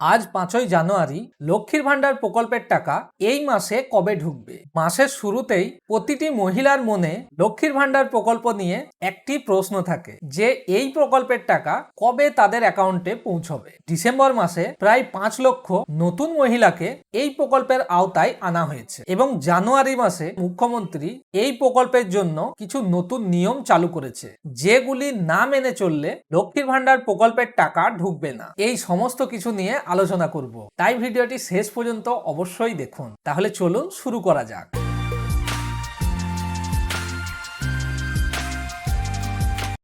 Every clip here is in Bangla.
আজ পাঁচই জানুয়ারি লক্ষ্মীর ভাণ্ডার প্রকল্পের টাকা এই মাসে কবে ঢুকবে? মাসের শুরুতেই প্রতিটি মহিলার মনে লক্ষ্মীর ভাণ্ডার প্রকল্প নিয়ে একটি প্রশ্ন থাকে যে এই প্রকল্পের টাকা কবে তাদের অ্যাকাউন্টে পৌঁছবে? ডিসেম্বর মাসে প্রায় পাঁচ লক্ষ নতুন মহিলাকে এই প্রকল্পের আওতায় আনা হয়েছে এবং জানুয়ারি মাসে মুখ্যমন্ত্রী এই প্রকল্পের জন্য কিছু নতুন নিয়ম চালু করেছে যেগুলি না মেনে চললে লক্ষ্মীর ভাণ্ডার প্রকল্পের টাকা ঢুকবে না। এই সমস্ত কিছু নিয়ে আলোচনা করব। তাই ভিডিওটি শেষ পর্যন্ত অবশ্যই দেখুন। তাহলে চলুন শুরু করা যাক।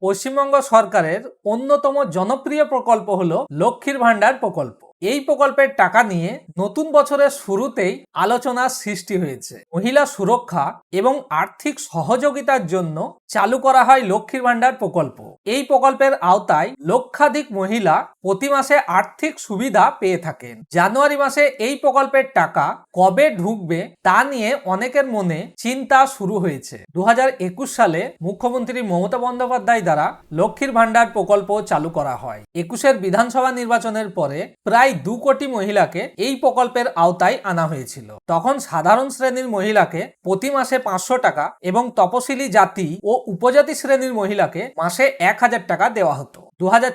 পশ্চিমবঙ্গ সরকারের অন্যতম জনপ্রিয় প্রকল্প হল লক্ষ্মীর ভাণ্ডার প্রকল্প। এই প্রকল্পের টাকা নিয়ে নতুন বছরের শুরুতেই আলোচনার সৃষ্টি হয়েছে। মহিলা সুরক্ষা এবং আর্থিক সহযোগিতার জন্য চালু করা হয় লক্ষ্মীর ভাণ্ডার প্রকল্প। এই প্রকল্পের আওতায় লক্ষাধিক মহিলা প্রতি মাসে আর্থিক সুবিধা পেয়ে থাকেন। জানুয়ারি মাসে এই প্রকল্পের টাকা কবে ঢুকবে তা নিয়ে অনেকের মনে চিন্তা শুরু হয়েছে। দু হাজার একুশ সালে মুখ্যমন্ত্রী মমতা বন্দ্যোপাধ্যায় দ্বারা লক্ষ্মীর ভাণ্ডার প্রকল্প চালু করা হয়। একুশের বিধানসভা নির্বাচনের পরে প্রায় দু কোটি মহিলাকে এই প্রকল্পের আওতায় আনা হয়েছিল। তখন সাধারণ শ্রেণির মহিলাকে প্রতি মাসে পাঁচশো টাকা এবং তপশিলি জাতি ও উপজাতি শ্রেণির মহিলাকে মাসে এক হাজার টাকা দেওয়া হতো। দু হাজার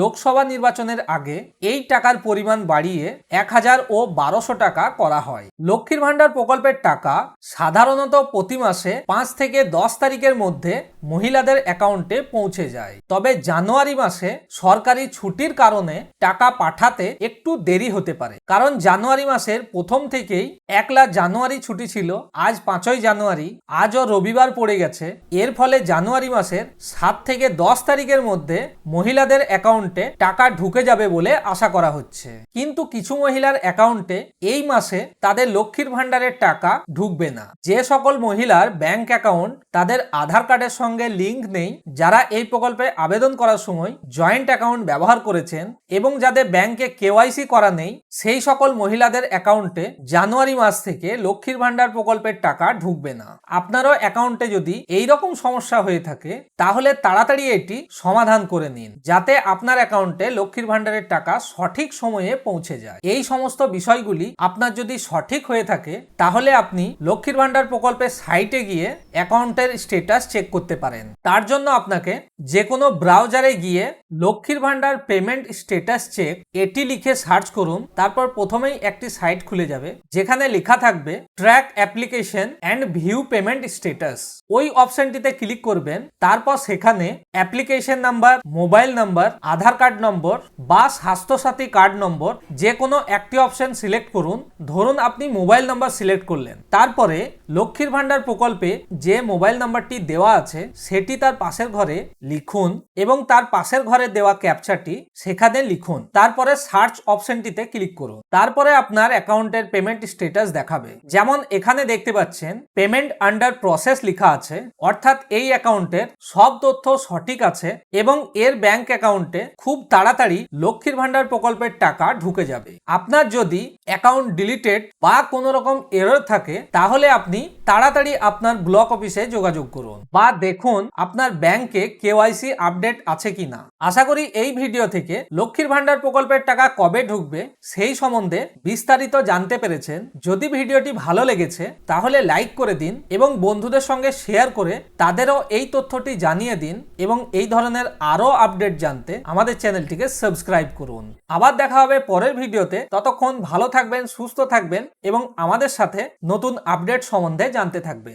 লোকসভা নির্বাচনের আগে এই টাকার পরিমাণ বাড়িয়ে এক হাজার ও বারোশো টাকা করা হয়। লক্ষ্মীর ভাণ্ডার প্রকল্পের টাকা সাধারণত প্রতি মাসে পাঁচ থেকে দশ তারিখের মধ্যে মহিলাদের অ্যাকাউন্টে পৌঁছে যায়। তবে জানুয়ারি মাসে সরকারি ছুটির কারণে টাকা পাঠাতে একটু দেরি হতে পারে। কারণ জানুয়ারি মাসের প্রথম থেকেই একলা জানুয়ারি ছুটি ছিল, আজ পাঁচই জানুয়ারি, আজও রবিবার পড়ে গেছে। এর ফলে জানুয়ারি মাসের সাত থেকে দশ তারিখের মধ্যে মহিলাদের অ্যাকাউন্টে টাকা ঢুকে যাবে বলে আশা করা হচ্ছে। কিন্তু কিছু মহিলার অ্যাকাউন্টে এই মাসে তাদের লক্ষ্মীর ভাণ্ডারের টাকা ঢুকবে না। যে সকল মহিলার ব্যাংক অ্যাকাউন্ট, তাদের আধার কার্ডের সঙ্গে লিঙ্ক নেই, যারা এই প্রকল্পে আবেদন করার সময় জয়েন্ট অ্যাকাউন্ট ব্যবহার করেছেন এবং যাদের ব্যাংকে কেওয়াইসি করা নেই, সেই সকল মহিলাদের অ্যাকাউন্টে জানুয়ারি মাস থেকে লক্ষ্মীর ভাণ্ডার প্রকল্পের টাকা ঢুকবে না। আপনারও অ্যাকাউন্টে যদি এই রকম সমস্যা হয়ে থাকে, তাহলে তাড়াতাড়ি এটি সমাধান করে নিন, যাতে আপনার অ্যাকাউন্টে লক্ষ্মীর ভাণ্ডারের টাকা সঠিক সময়ে পৌঁছে যায়। এই সমস্ত বিষয়গুলি আপনার যদি সঠিক হয়ে থাকে, তাহলে আপনি লক্ষ্মীর ভাণ্ডার প্রকল্পের সাইটে গিয়ে অ্যাকাউন্টের স্টেটাস চেক করতে পারেন। তার জন্য আপনাকে যে কোনো ব্রাউজারে গিয়ে লক্ষ্মীর ভাণ্ডার পেমেন্ট স্টেটাস চেক এটি লিখে সার্চ করুন, তারপর প্রথমেই একটি সাইট খুলে যাবে, যেখানে লেখা থাকবে track application and view payment status ওই অপশনটিতে ক্লিক করবেন, তারপর সেখানে application number mobile number, Aadhaar card number বা স্বাস্থ্যসাথী কার্ড নম্বর, যে কোনো একটি অপশন সিলেক্ট করুন। ধরুন আপনি মোবাইল নাম্বার সিলেক্ট করলেন। তারপরে লক্ষ্মীর ভাণ্ডার প্রকল্পে যে মোবাইল নাম্বারটি দেওয়া আছে, সেটি তার পাশের ঘরে লিখুন এবং তার পাশের ঘরে দেওয়া ক্যাপচারটি সেখানে লিখুন। তারপরে সার্চ অপশনটিতে ক্লিক করুন। তারপরে আপনার অ্যাকাউন্টের পেমেন্ট স্ট্যাটাস দেখাবে। যেমন এখানে দেখতে পাচ্ছেন, পেমেন্ট আন্ডার প্রসেস লেখা আছে, অর্থাৎ এই অ্যাকাউন্টের সব তথ্য সঠিক আছে এবং এর ব্যাংক অ্যাকাউন্টে খুব তাড়াতাড়ি লক্ষ্মীর ভান্ডার প্রকল্পের টাকা ঢুকে যাবে। আপনার যদি অ্যাকাউন্ট ডিলিটেড বা কোনো রকম এরর থাকে, তাহলে আপনি তাড়াতাড়ি আপনার ব্লক অফিসে যোগাযোগ করুন। বা দেখুন আপনার ব্যাংকে কেওয়াইসি আপডেট আছে কিনা। আশা করি এই ভিডিও থেকে লক্ষ্মীর ভাণ্ডার প্রকল্পের টাকা কবে ঢুকবে সেই সম্বন্ধে বিস্তারিত জানতে পেরেছেন। যদি ভিডিওটি ভালো লেগেছে, তাহলে লাইক করে দিন এবং বন্ধুদের সঙ্গে শেয়ার করে তাদেরও এই তথ্যটি জানিয়ে দিন এবং এই ধরনের আরও আপডেট জানতে আমাদের চ্যানেলটিকে সাবস্ক্রাইব করুন। আবার দেখা হবে পরের ভিডিওতে। ততক্ষণ ভালো থাকবেন, সুস্থ থাকবেন এবং আমাদের সাথে নতুন আপডেট সম্বন্ধে জানতে থাকবেন।